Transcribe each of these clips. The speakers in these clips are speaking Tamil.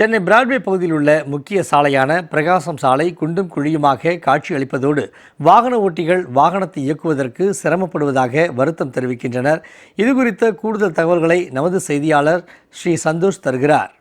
சென்னை பிராட்வே பகுதியில் உள்ள முக்கிய சாலையான பிரகாசம் சாலை குண்டும் குழியுமாக காட்சி அளிப்பதோடு வாகன ஓட்டிகள் வாகனத்தை இயக்குவதற்கு சிரமப்படுவதாக வருத்தம் தெரிவிக்கின்றனர். இது குறித்த கூடுதல் தகவல்களை நமது செய்தியாளர் ஸ்ரீ சந்தோஷ் தருகிறார்.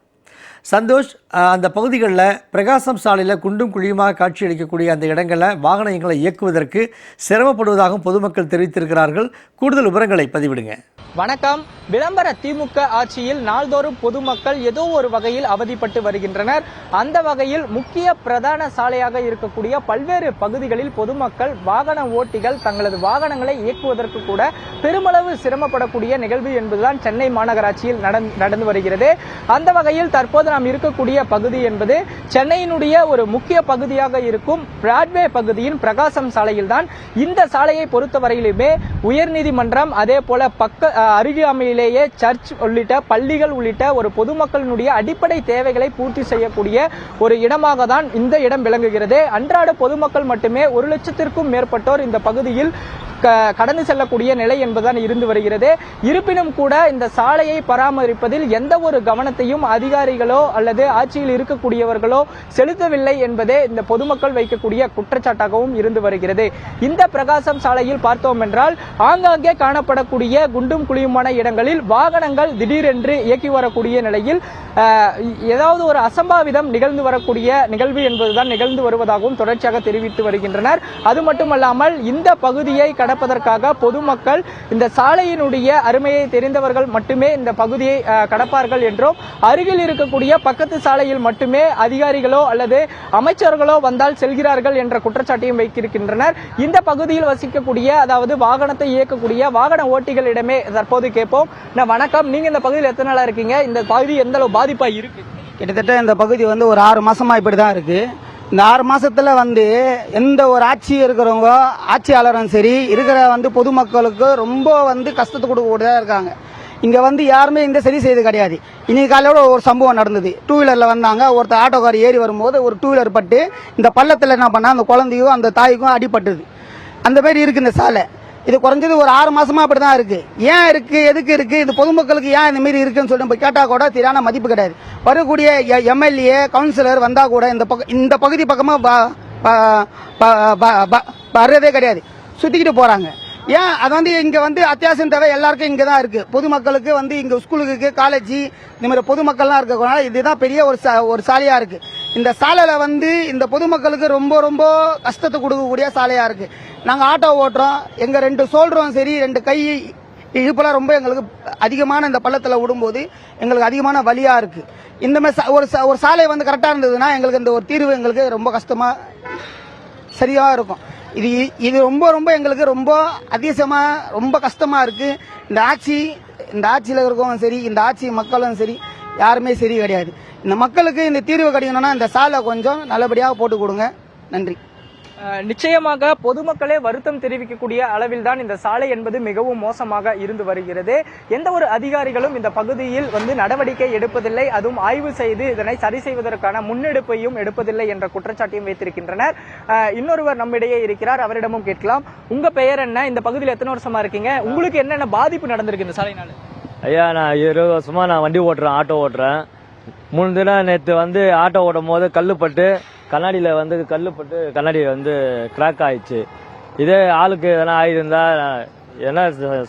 சந்தோஷ் அந்த பகுதிகளில் பிரகாசம் சாலையில் குண்டும் குழியுமாக காட்சி அளிக்கக்கூடிய அந்த இடங்களில் வாகனங்களை இயக்குவதற்கு சிரமப்படுவதாகவும் பொதுமக்கள் தெரிவித்திருக்கிறார்கள். கூடுதல் விவரங்களை பதிவிடுங்க. வணக்கம். விளம்பர திமுக ஆட்சியில் நாள்தோறும் பொதுமக்கள் ஏதோ ஒரு வகையில் அவதிப்பட்டு வருகின்றனர். அந்த வகையில் முக்கிய பிரதான சாலையாக இருக்கக்கூடிய பல்வேறு பகுதிகளில் பொதுமக்கள் வாகன ஓட்டிகள் தங்களது வாகனங்களை இயக்குவதற்கு கூட பெருமளவு சிரமப்படக்கூடிய நிகழ்வு என்பதுதான் சென்னை மாநகராட்சியில் நடந்- நடந்து வருகிறது. அந்த வகையில் தற்போது நாம் இருக்கக்கூடிய பகுதி என்பது சென்னையினுடைய ஒரு முக்கிய பகுதியாக இருக்கும் பிராட்வே பகுதியின் பிரகாசம் சாலையில் தான் இந்த சாலையை பொறுத்தவரையிலுமே உயர்நீதிமன்றம் அதே போல பக்க அருகாமையிலேயே சர்ச் உள்ளிட்ட பள்ளிகள் உள்ளிட்ட ஒரு பொதுமக்களினுடைய அடிப்படை தேவைகளை பூர்த்தி செய்யக்கூடிய ஒரு இடமாக தான் இந்த இடம் விளங்குகிறது. அன்றாட பொதுமக்கள் மட்டுமே ஒரு லட்சத்திற்கும் மேற்பட்டோர் இந்த பகுதியில் கடந்து செல்லக்கூடிய நிலை என்பதுதான் இருந்து வருகிறது. இருப்பினும் கூட இந்த சாலையை பராமரிப்பதில் எந்த ஒரு கவனத்தையும் அதிகாரிகளோ அரசோ அல்லது ஆட்சியில் இருக்கக்கூடியவர்களோ செலுத்தவில்லை என்பதே இந்த பொதுமக்கள் வைக்கக்கூடிய குற்றச்சாட்டாகவும் இருந்து வருகிறது. இந்த பிரகாசம் சாலையில் பார்த்தோம் என்றால் ஆங்காங்கே காணப்படக்கூடிய குண்டும் குழியுமான இடங்களில் வாகனங்கள் திடீரென்று இயக்கி வரக்கூடிய நிலையில் ஏதாவது ஒரு அசம்பாவிதம் நிகழ்ந்து வரக்கூடிய நிகழ்வு என்பதுதான் நிகழ்ந்து வருவதாகவும் தொடர்ச்சியாக தெரிவித்து வருகின்றனர். அது மட்டுமல்லாமல் இந்த பகுதியை கடப்பதற்காக பொதுமக்கள் இந்த சாலையினுடைய அருமையை தெரிந்தவர்கள் மட்டுமே இந்த பகுதியை கடப்பார்கள் என்றும் அருகில் இருக்கக்கூடிய பக்கத்து சாலையில் மட்டுமே அதிகாரிகளோ அல்லது அமைச்சர்களோ வந்தால் செல்கிறார்கள் என்ற குற்றச்சாட்டையும் வைத்திருக்கின்றனர். இந்த பகுதியில் வசிக்கக்கூடிய அதாவது வாகனத்தை இயக்கக்கூடிய வாகன ஓட்டிகளிடமே தற்போது கேட்போம். நான் வணக்கம். நீங்க இந்த பகுதியில் எத்தனை நாளா இருக்கீங்க? இந்த பகுதி எந்த அளவு பாதிப்பா இருக்கு? கிட்டத்தட்ட இந்த பகுதி வந்து ஒரு ஆறு மாசமா இப்படி தான் இருக்கு. இந்த ஆறு மாசத்துல வந்து எந்த ஒரு ஆட்சி இருக்கிறவங்க ஆட்சியாளரும் சரி இருக்கிற வந்து பொதுமக்களுக்கு ரொம்ப வந்து கஷ்டத்தை கொடுக்கக்கூடியதா இருக்காங்க. இங்கே வந்து யாருமே இந்த சரி செய்து கிடையாது. இன்னைக்கு காலையோட ஒரு சம்பவம் நடந்தது. டூ வீலரில் வந்தாங்க. ஒருத்தர் ஆட்டோக்கார் ஏறி வரும்போது ஒரு டூ வீலர் பட்டு இந்த பள்ளத்தில் என்ன பண்ணால் அந்த குழந்தையும் அந்த தாய்க்கும் அடிபட்டுது. அந்த மாதிரி இருக்குது இந்த சாலை. இது குறைஞ்சது ஒரு ஆறு மாசமா அப்படிதான் இருக்கு. ஏன் இருக்கு? எதுக்கு இருக்கு? இது பொதுமக்களுக்கு ஏன் இந்த மாதிரி இருக்குன்னு சொல்லிட்டு போய் கேட்டா கூட சரியான மதிப்பு கிடையாது. வரக்கூடிய எம்எல்ஏ கவுன்சிலர் வந்தா கூட இந்த பக்கம் இந்த பகுதி பக்கமா ப- ப- ப- ப- ப- வர்றதே கிடையாது. சுத்திக்கிட்டு போறாங்க. ஏன்? அது வந்து இங்கே வந்து அத்தியாவசியம் தேவை எல்லாருக்கும் இங்கே தான் இருக்குது பொதுமக்களுக்கு வந்து இங்கே ஸ்கூலுக்கு காலேஜ் இந்த மாதிரி பொதுமக்கள்லாம் இருக்கிறதுனால இதுதான் பெரிய ஒரு சா- ஒரு சாலையாக இருக்குது இந்த சாலையில் வந்து இந்த பொதுமக்களுக்கு ரொம்ப ரொம்ப கஷ்டத்தை கொடுக்கக்கூடிய சாலையாக இருக்குது நாங்கள் ஆட்டோ ஓட்டுறோம். எங்கள் ரெண்டு சோல்றோம் சரி ரெண்டு கை இழுப்பெல்லாம் ரொம்ப எங்களுக்கு அதிகமான இந்த பள்ளத்தில் விடும்போது எங்களுக்கு அதிகமான வழியாக இருக்குது இந்த மாதிரி ச ஒரு ஒரு சாலை வந்து கரெக்டாக இருந்ததுன்னா எங்களுக்கு இந்த ஒரு தீர்வு எங்களுக்கு ரொம்ப கஷ்டமாக சரியாக இருக்கும். இது இது ரொம்ப ரொம்ப எங்களுக்கு ரொம்ப அதிசயமாக ரொம்ப கஷ்டமாக இருக்குது இந்த ஆட்சி இந்த ஆட்சியில் இருக்கவும் சரி இந்த ஆட்சி மக்களும் சரி யாருமே சரி கிடையாது. இந்த மக்களுக்கு இந்த தீர்வு கிடைக்கணும்னா இந்த சாலை கொஞ்சம் நல்லபடியாக போட்டு கொடுங்க. நன்றி. நிச்சயமாக பொதுமக்களே வருத்தம் தெரிவிக்கக்கூடிய அளவில் தான் இந்த சாலை என்பது மிகவும் மோசமாக இருந்து வருகிறது. எந்த ஒரு அதிகாரிகளும் இந்த பகுதியில் வந்து நடவடிக்கை எடுப்பதில்லை. அதுவும் ஆய்வு செய்து இதனை சரி செய்வதற்கான முன்னெடுப்பையும் எடுப்பதில்லை என்ற குற்றச்சாட்டையும் வைத்திருக்கின்றனர். இன்னொருவர் நம்மிடையே இருக்கிறார். அவரிடமும் கேட்கலாம். உங்க பெயர் என்ன? இந்த பகுதியில் எத்தனை வருஷமா இருக்கீங்க? உங்களுக்கு என்னென்ன பாதிப்பு நடந்திருக்கு இந்த சாலையினால ஐயா நான் இருபது வருஷமா நான் வண்டி ஓட்டுறேன் ஆட்டோ ஓட்டுறேன். மூணு தினம் நேற்று வந்து ஆட்டோ ஓட்டும் போது கல்லுப்பட்டு கண்ணாடியில் வந்து கல் பட்டு கண்ணாடி வந்து கிராக் ஆயிடுச்சு. இதே ஆளுக்கு எதனா ஆயிருந்தா என்ன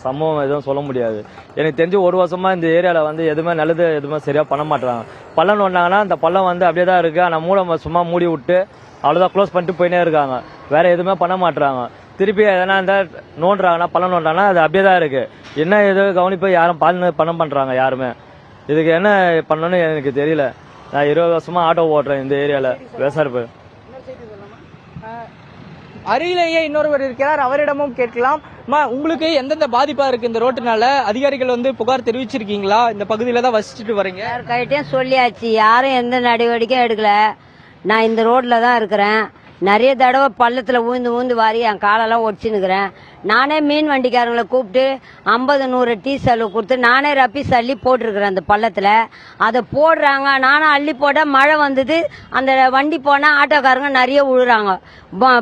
சம்பவம் எதுவும் சொல்ல முடியாது. எனக்கு தெரிஞ்சு ஒரு வருஷமாக இந்த ஏரியாவில் வந்து எதுவுமே நல்லது எதுவுமே சரியாக பண்ண மாட்டுறாங்க பள்ளம் ஒன்றாங்கன்னா அந்த பள்ளம் வந்து அப்படியே தான் இருக்குது ஆனால் மூட சும்மா மூடி விட்டு அவ்வளோதான் க்ளோஸ் பண்ணிட்டு போயினே இருக்காங்க. வேறு எதுவுமே பண்ண மாட்டுறாங்க திருப்பி எதனா இந்த நோண்டுறாங்கன்னா பள்ளம் நோண்டாங்கன்னா அது அப்படியே தான் இருக்குது என்ன எது கவனிப்பு யாரும் பாலனை பண்ண பண்ணுறாங்க யாருமே. இதுக்கு என்ன பண்ணணும்னு எனக்கு தெரியல. நான் இருபது வருஷமா ஆட்டோ ஓட்டுறேன் இந்த ஏரியால விவசாய அருகிலேயே இன்னொருவர் இருக்கிறார் அவரிடமும் கேட்கலாம். உங்களுக்கு எந்தெந்த பாதிப்பா இருக்கு இந்த ரோட்டுனால? அதிகாரிகள் வந்து புகார் தெரிவிச்சிருக்கீங்களா? இந்த பகுதியில தான் வசிச்சுட்டு வரீங்க. யாருக்கிட்டையும் சொல்லியாச்சு. யாரும் எந்த நடவடிக்கையும் எடுக்கல. நான் இந்த ரோட்ல தான் இருக்கிறேன். நிறைய தடவை பள்ளத்தில் ஊந்து ஊந்து வாரி என் காலெல்லாம் ஒடிச்சுன்னுக்கிறேன். நானே மீன் வண்டிக்காரங்களை கூப்பிட்டு ஐம்பது நூறு டீ செலவு கொடுத்து நானே ரப்பீஸ் அள்ளி போட்டிருக்கிறேன் அந்த பள்ளத்தில். அதை போடுறாங்க. நானும் அள்ளி போட மழை வந்தது. அந்த வண்டி போனால் ஆட்டோக்காரங்க நிறைய விழுறாங்க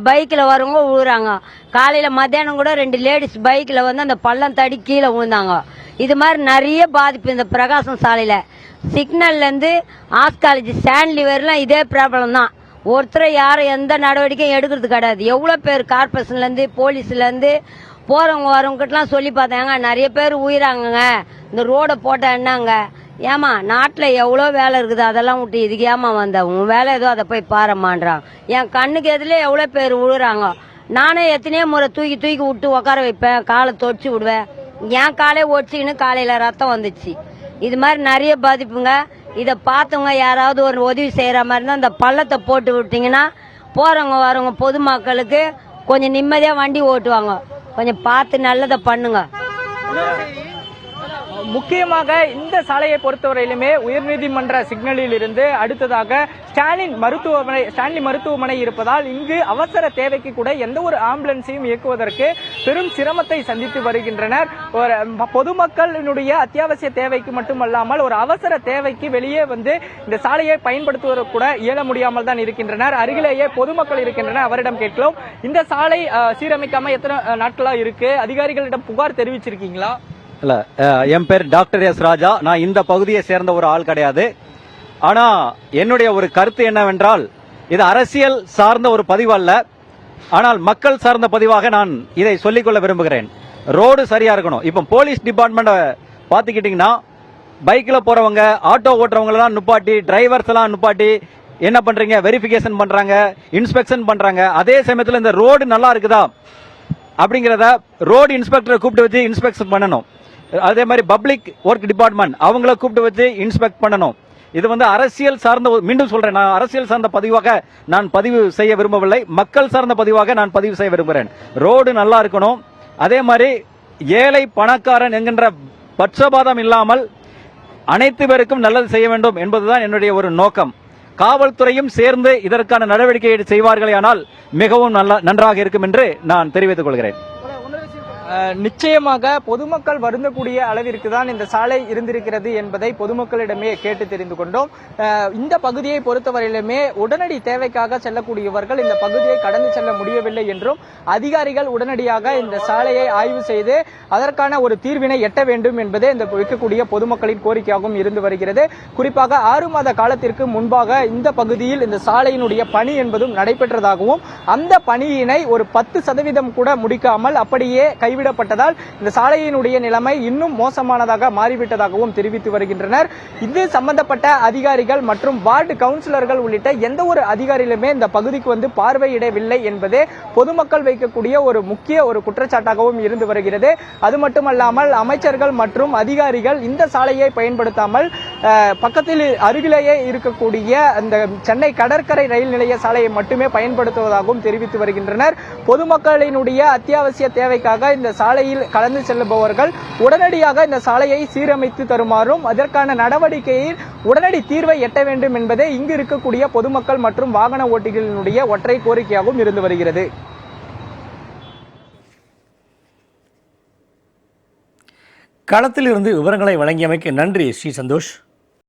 பைக்கில் வரவங்க விழுறாங்க காலையில் மத்தியானம் கூட ரெண்டு லேடிஸ் பைக்கில் வந்து அந்த பள்ளம் தடி கீழே விழுந்தாங்க. இது மாதிரி நிறைய பாதிப்பு இந்த பிரகாசம் சாலையில். சிக்னல்லேருந்து ஆர்ட்ஸ் காலேஜ் ஸ்டான்லி வரலாம் இதே ப்ராப்ளம் தான் ஒருத்தரை யாரும் எந்த நடவடிக்கையும் எடுக்கிறது கிடையாது. எவ்வளோ பேர் கார்பரேஷன்லேருந்து போலீஸ்லேருந்து போகிறவங்க வரவங்ககிட்டலாம் சொல்லி பார்த்தாங்க நிறைய பேர் உயிராங்கங்க. இந்த ரோடை போட்டால் என்னங்க? ஏமா நாட்டில் எவ்வளோ வேலை இருக்குது? அதெல்லாம் விட்டு இதுக்கு ஏமா வந்த? உன் வேலை ஏதோ அதை போய் பாரம்மான்றான். என் கண்ணுக்கு எதிலே எவ்வளோ பேர் விழுறாங்க நானே எத்தனையோ முறை தூக்கி தூக்கி விட்டு உட்கார வைப்பேன். காலை தொடிச்சு விடுவேன். என் காலே ஒடிச்சிக்கின்னு காலையில் ரத்தம் வந்துச்சு. இது மாதிரி நிறைய பாதிப்புங்க. இதை பார்த்தவங்க யாராவது ஒரு உதவி செய்கிற மாதிரி இருந்தால் இந்த பள்ளத்தை போட்டு விட்டிங்கன்னா போகிறவங்க வரவங்க பொதுமக்களுக்கு கொஞ்சம் நிம்மதியாக வண்டி ஓட்டுவாங்க. கொஞ்சம் பார்த்து நல்லதை பண்ணுங்க. முக்கியமாக இந்த சாலையை பொறுத்தவரையிலுமே உயர்நீதிமன்ற சிக்னலில் இருந்து அடுத்ததாக ஸ்டாலின் மருத்துவமனை ஸ்டான்லி மருத்துவமனை இருப்பதால் இங்கு அவசர தேவைக்கு கூட எந்த ஒரு ஆம்புலன்ஸையும் இயக்குவதற்கு பெரும் சிரமத்தை சந்தித்து வருகின்றனர். ஒரு பொதுமக்களினுடைய அத்தியாவசிய தேவைக்கு மட்டுமல்லாமல் ஒரு அவசர தேவைக்கு வெளியே வந்து இந்த சாலையை பயன்படுத்துவதற்கு கூட இயல முடியாமல் தான் இருக்கின்றனர். அருகிலேயே பொதுமக்கள் இருக்கின்றனர். அவரிடம் கேட்கலாம் இந்த சாலை சீரமைக்காம எத்தனை நாட்களா இருக்கு? அதிகாரிகளிடம் புகார் தெரிவிச்சிருக்கீங்களா? இல்ல என் பேர் டாக்டர் எஸ் ராஜா. நான் இந்த பகுதியை சேர்ந்த ஒரு ஆள் கிடையாது. ஆனா என்னுடைய ஒரு கருத்து என்னவென்றால் இது அரசியல் சார்ந்த ஒரு பதிவு அல்ல ஆனால் மக்கள் சார்ந்த பதிவாக நான் இதை சொல்லிக்கொள்ள விரும்புகிறேன். ரோடு சரியா இருக்கணும். இப்போ போலீஸ் டிபார்ட்மெண்ட்டை பார்த்துக்கிட்டிங்கன்னா பைக்கில் போகிறவங்க ஆட்டோ ஓட்டுறவங்களெல்லாம் நுப்பாட்டி டிரைவர்ஸ் எல்லாம் நுப்பாட்டி என்ன பண்ணுறீங்க வெரிஃபிகேஷன் பண்ணுறாங்க இன்ஸ்பெக்ஷன் பண்ணுறாங்க அதே சமயத்தில் இந்த ரோடு நல்லா இருக்குதா? அப்படிங்கிறத ரோடு இன்ஸ்பெக்டரை கூப்பிட்டு வச்சு இன்ஸ்பெக்ஷன் பண்ணணும். அதே மாதிரி பப்ளிக் ஒர்க் டிபார்ட்மெண்ட் அவங்கள கூப்பிட்டு வச்சு இன்ஸ்பெக்ட் பண்ணணும். இது வந்து அரசியல் சார்ந்த மீண்டும் சொல்றேன் நான் அரசியல் சார்ந்த பதிவாக நான் பதிவு செய்ய விரும்பவில்லை. மக்கள் சார்ந்த பதிவாக நான் பதிவு செய்ய விரும்புகிறேன். ரோடு நல்லா இருக்கணும். அதே மாதிரி ஏழை பணக்காரன் என்கின்ற பட்சபாதம் இல்லாமல் அனைத்து பேருக்கும் நல்லது செய்ய வேண்டும் என்பதுதான் என்னுடைய ஒரு நோக்கம். காவல்துறையும் சேர்ந்து இதற்கான நடவடிக்கை செய்வார்களேயானால் மிகவும் நல்ல நன்றாக இருக்கும் என்று நான் தெரிவித்துக் கொள்கிறேன். நிச்சயமாக பொதுமக்கள் வருந்தக்கூடிய அளவிற்கு தான் இந்த சாலை இருந்திருக்கிறது என்பதை பொதுமக்களிடமே கேட்டு தெரிந்து கொண்டோம். இந்த பகுதியை பொறுத்தவரையிலுமே உடனடி தேவைக்காக செல்லக்கூடியவர்கள் இந்த பகுதியை கடந்து செல்ல முடியவில்லை என்றும் அதிகாரிகள் உடனடியாக இந்த சாலையை ஆய்வு செய்து அதற்கான ஒரு தீர்வினை எட்ட வேண்டும் என்பதே இந்த இருக்கக்கூடிய பொதுமக்களின் கோரிக்கையாகவும் இருந்து வருகிறது. குறிப்பாக ஆறு மாத காலத்திற்கு முன்பாக இந்த பகுதியில் இந்த சாலையினுடைய பணி என்பதும் நடைபெற்றதாகவும் அந்த பணியினை ஒரு பத்து சதவீதம் கூட முடிக்காமல் அப்படியே கை கைவிடப்பட்டதால் இந்த சாலையினுடைய நிலைமை இன்னும் மோசமானதாக மாறிவிட்டதாகவும் தெரிவித்து வருகின்றனர். இது சம்பந்தப்பட்ட அதிகாரிகள் மற்றும் வார்டு கவுன்சிலர்கள் உள்ளிட்ட எந்த ஒரு அதிகாரிகளுமே இந்த பகுதிக்கு வந்து பார்வையிடவில்லை என்பதே பொதுமக்கள் வைக்கக்கூடிய ஒரு முக்கிய ஒரு குற்றச்சாட்டாகவும் இருந்து வருகிறது. அது மட்டுமல்லாமல் அமைச்சர்கள் மற்றும் அதிகாரிகள் இந்த சாலையை பயன்படுத்தாமல் பக்கத்தில் அருகிலேயே இருக்கக்கூடிய அந்த சென்னை கடற்கரை ரயில் நிலைய சாலையை மட்டுமே பயன்படுத்துவதாகவும் தெரிவித்து வருகின்றனர். பொதுமக்களினுடைய அத்தியாவசிய தேவைக்காக இந்த சாலையில் கலந்து செல்லுபவர்கள் உடனடியாக இந்த சாலையை சீரமைத்து தருமாறும் அதற்கான நடவடிக்கையில் உடனடி தீர்வை எட்ட வேண்டும் என்பதே இங்கு இருக்கக்கூடிய பொதுமக்கள் மற்றும் வாகன ஓட்டிகளினுடைய ஒற்றை கோரிக்கையாகவும் இருந்து வருகிறது. களத்தில் இருந்து விவரங்களை வழங்கியமைக்கு நன்றி. ஸ்ரீ சந்தோஷ்.